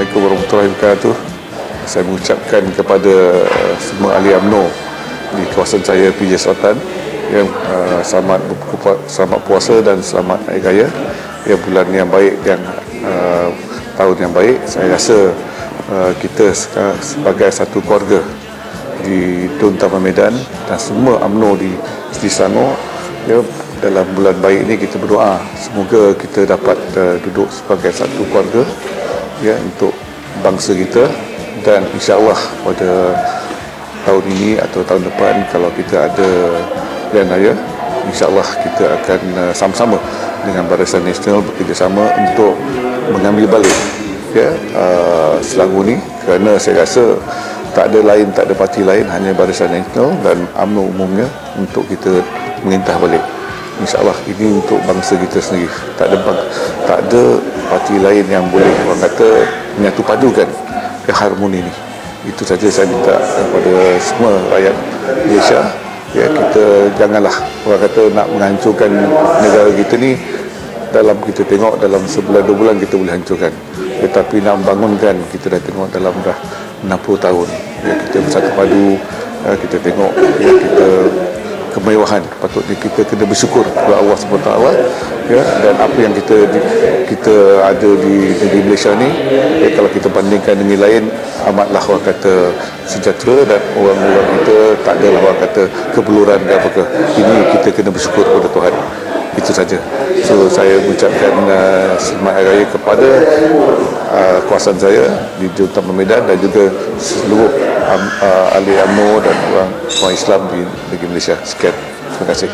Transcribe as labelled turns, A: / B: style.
A: Assalamualaikum warahmatullahi wabarakatuh. Saya mengucapkan kepada uh, semua ahli UMNO di kawasan saya PJ Selatan yang uh, selamat selamat puasa dan selamat hari raya. Ya bulan yang baik dan uh, tahun yang baik. Saya rasa uh, kita sebagai satu keluarga di Tun Taman Medan dan semua UMNO di di Selangor ya dalam bulan baik ini kita berdoa semoga kita dapat uh, duduk sebagai satu keluarga ya untuk bangsa kita. Dan insya-Allah pada tahun ini atau tahun depan kalau kita ada pilihan raya insya-Allah kita akan uh, sama-sama dengan Barisan Nasional bekerjasama untuk mengambil balik ya uh, Selangor ni kerana saya rasa tak ada lain tak ada parti lain hanya Barisan Nasional dan UMNO umumnya untuk kita mengintah balik InsyaAllah ini untuk bangsa kita sendiri. Tak ada tak ada parti lain yang boleh orang kata menyatu padukan keharmoni ini. Itu saja saya minta kepada semua rakyat Malaysia. Ya, kita janganlah orang kata nak menghancurkan negara kita ni dalam kita tengok dalam sebulan dua bulan kita boleh hancurkan. Tetapi nak membangunkan kita dah tengok dalam dah 60 tahun. Ya, kita bersatu padu, ya, kita tengok ya, kita kemewahan. Patutnya kita kena bersyukur kepada Allah SWT ya dan apa yang kita kita ada di negeri Malaysia ni ya, kalau kita bandingkan dengan lain amatlah orang kata sejahtera dan orang-orang kita tak ada lah orang kata kebeluran dan apa ini kita kena bersyukur kepada Tuhan. Itu saja. So saya mengucapkan uh, selamat hari raya kepada uh, kawasan saya di Juntang Medan dan juga seluruh um, uh, ahli UMNO dan orang, orang Islam di negeri Malaysia. Sekian. Terima kasih